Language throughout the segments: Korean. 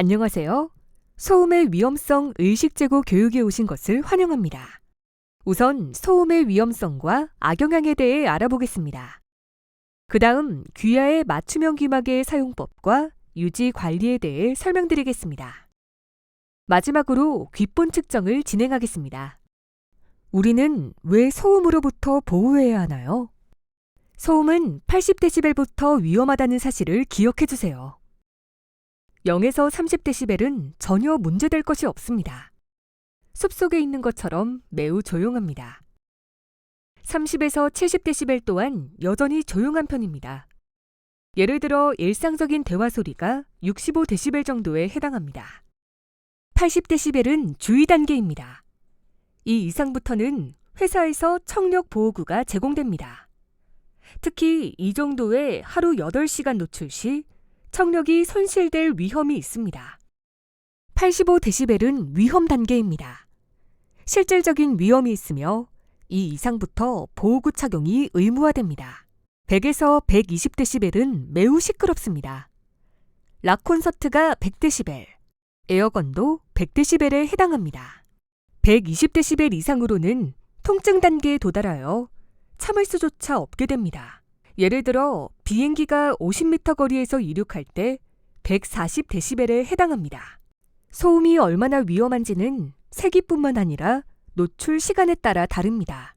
안녕하세요. 소음의 위험성 의식 제고 교육에 오신 것을 환영합니다. 우선 소음의 위험성과 악영향에 대해 알아보겠습니다. 그 다음 귀하의 맞춤형 귀마개의 사용법과 유지 관리에 대해 설명드리겠습니다. 마지막으로 귓본 측정을 진행하겠습니다. 우리는 왜 소음으로부터 보호해야 하나요? 소음은 80dB부터 위험하다는 사실을 기억해 주세요. 0에서 30dB은 전혀 문제될 것이 없습니다. 숲속에 있는 것처럼 매우 조용합니다. 30에서 70dB 또한 여전히 조용한 편입니다. 예를 들어 일상적인 대화 소리가 65dB 정도에 해당합니다. 80dB은 주의 단계입니다. 이 이상부터는 회사에서 청력 보호구가 제공됩니다. 특히 이 정도의 하루 8시간 노출 시 청력이 손실될 위험이 있습니다. 85dB은 위험 단계입니다. 실질적인 위험이 있으며 이 이상부터 보호구 착용이 의무화됩니다. 100에서 120dB은 매우 시끄럽습니다. 락 콘서트가 100dB, 에어건도 100dB에 해당합니다. 120dB 이상으로는 통증 단계에 도달하여 참을 수조차 없게 됩니다. 예를 들어 비행기가 50m 거리에서 이륙할 때 140dB에 해당합니다. 소음이 얼마나 위험한지는 세기뿐만 아니라 노출 시간에 따라 다릅니다.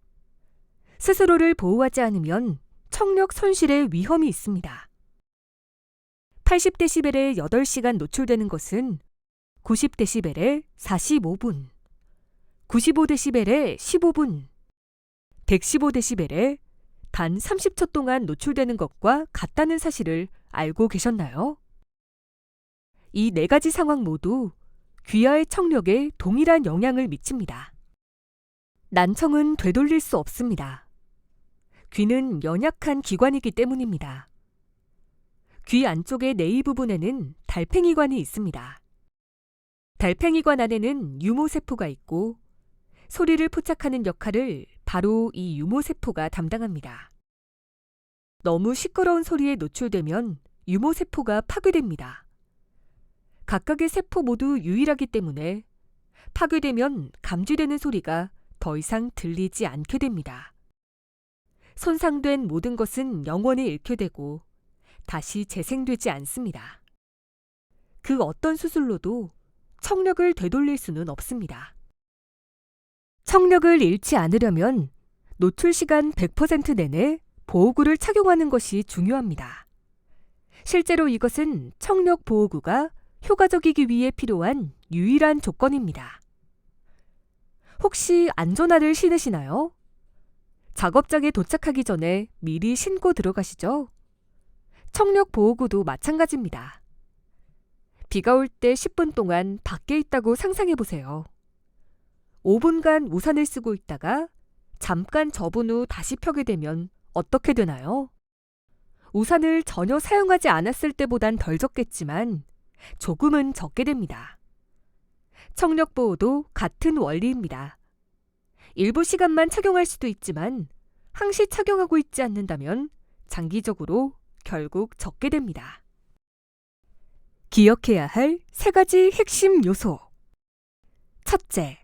스스로를 보호하지 않으면 청력 손실의 위험이 있습니다. 80dB에 8시간 노출되는 것은 90dB에 45분, 95dB에 15분, 115dB에 단 30초 동안 노출되는 것과 같다는 사실을 알고 계셨나요? 이 네 가지 상황 모두 귀하의 청력에 동일한 영향을 미칩니다. 난청은 되돌릴 수 없습니다. 귀는 연약한 기관이기 때문입니다. 귀 안쪽의 내이 부분에는 달팽이관이 있습니다. 달팽이관 안에는 유모세포가 있고 소리를 포착하는 역할을 바로 이 유모세포가 담당합니다. 너무 시끄러운 소리에 노출되면 유모세포가 파괴됩니다. 각각의 세포 모두 유일하기 때문에 파괴되면 감지되는 소리가 더 이상 들리지 않게 됩니다. 손상된 모든 것은 영원히 잃게 되고 다시 재생되지 않습니다. 그 어떤 수술로도 청력을 되돌릴 수는 없습니다. 청력을 잃지 않으려면 노출 시간 100% 내내 보호구를 착용하는 것이 중요합니다. 실제로 이것은 청력 보호구가 효과적이기 위해 필요한 유일한 조건입니다. 혹시 안전화를 신으시나요? 작업장에 도착하기 전에 미리 신고 들어가시죠? 청력 보호구도 마찬가지입니다. 비가 올 때 10분 동안 밖에 있다고 상상해 보세요. 5분간 우산을 쓰고 있다가 잠깐 접은 후 다시 펴게 되면 어떻게 되나요? 우산을 전혀 사용하지 않았을 때보단 덜 적겠지만 조금은 적게 됩니다. 청력 보호도 같은 원리입니다. 일부 시간만 착용할 수도 있지만 항시 착용하고 있지 않는다면 장기적으로 결국 적게 됩니다. 기억해야 할 세 가지 핵심 요소. 첫째,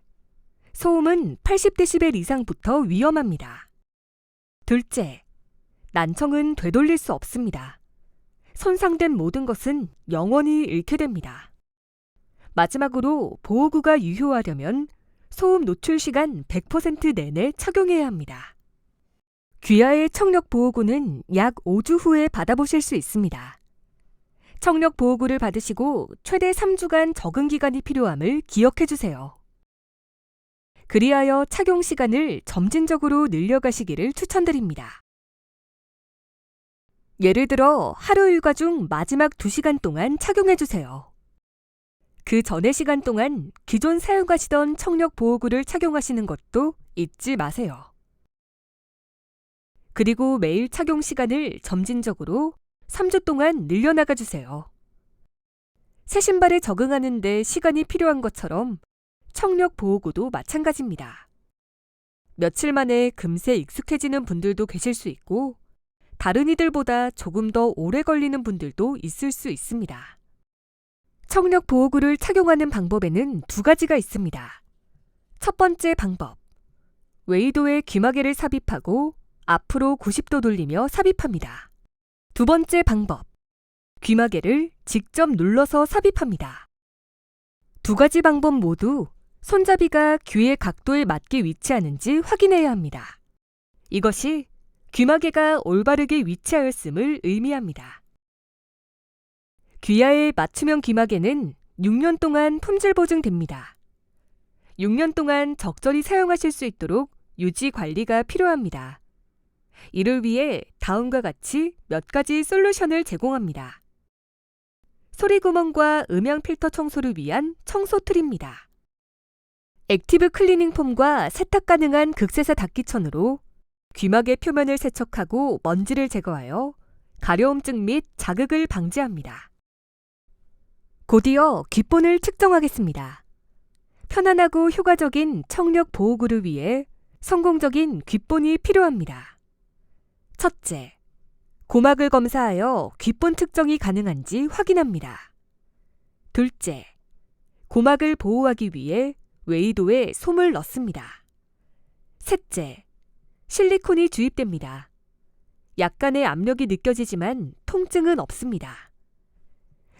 소음은 80dB 이상부터 위험합니다. 둘째, 난청은 되돌릴 수 없습니다. 손상된 모든 것은 영원히 잃게 됩니다. 마지막으로 보호구가 유효하려면 소음 노출 시간 100% 내내 착용해야 합니다. 귀하의 청력 보호구는 약 5주 후에 받아보실 수 있습니다. 청력 보호구를 받으시고 최대 3주간 적응 기간이 필요함을 기억해 주세요. 그리하여 착용 시간을 점진적으로 늘려가시기를 추천드립니다. 예를 들어 하루 일과 중 마지막 2시간 동안 착용해 주세요. 그 전의 시간 동안 기존 사용하시던 청력 보호구를 착용하시는 것도 잊지 마세요. 그리고 매일 착용 시간을 점진적으로 3주 동안 늘려나가 주세요. 새 신발에 적응하는데 시간이 필요한 것처럼 청력 보호구도 마찬가지입니다. 며칠 만에 금세 익숙해지는 분들도 계실 수 있고, 다른 이들보다 조금 더 오래 걸리는 분들도 있을 수 있습니다. 청력 보호구를 착용하는 방법에는 두 가지가 있습니다. 첫 번째 방법. 웨이도에 귀마개를 삽입하고 앞으로 90도 돌리며 삽입합니다. 두 번째 방법. 귀마개를 직접 눌러서 삽입합니다. 두 가지 방법 모두 손잡이가 귀의 각도에 맞게 위치하는지 확인해야 합니다. 이것이 귀마개가 올바르게 위치하였음을 의미합니다. 귀하의 맞춤형 귀마개는 6년 동안 품질 보증됩니다. 6년 동안 적절히 사용하실 수 있도록 유지 관리가 필요합니다. 이를 위해 다음과 같이 몇 가지 솔루션을 제공합니다. 소리구멍과 음향 필터 청소를 위한 청소 툴입니다. 액티브 클리닝 폼과 세탁 가능한 극세사 닦기천으로 귀마개 표면을 세척하고 먼지를 제거하여 가려움증 및 자극을 방지합니다. 곧이어 귓본을 측정하겠습니다. 편안하고 효과적인 청력 보호구를 위해 성공적인 귓본이 필요합니다. 첫째, 고막을 검사하여 귓본 측정이 가능한지 확인합니다. 둘째, 고막을 보호하기 위해 웨이도에 솜을 넣습니다. 셋째, 실리콘이 주입됩니다. 약간의 압력이 느껴지지만 통증은 없습니다.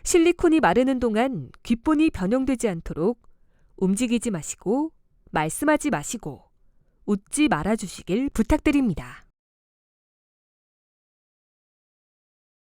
실리콘이 마르는 동안 귓본이 변형되지 않도록 움직이지 마시고 말씀하지 마시고 웃지 말아주시길 부탁드립니다.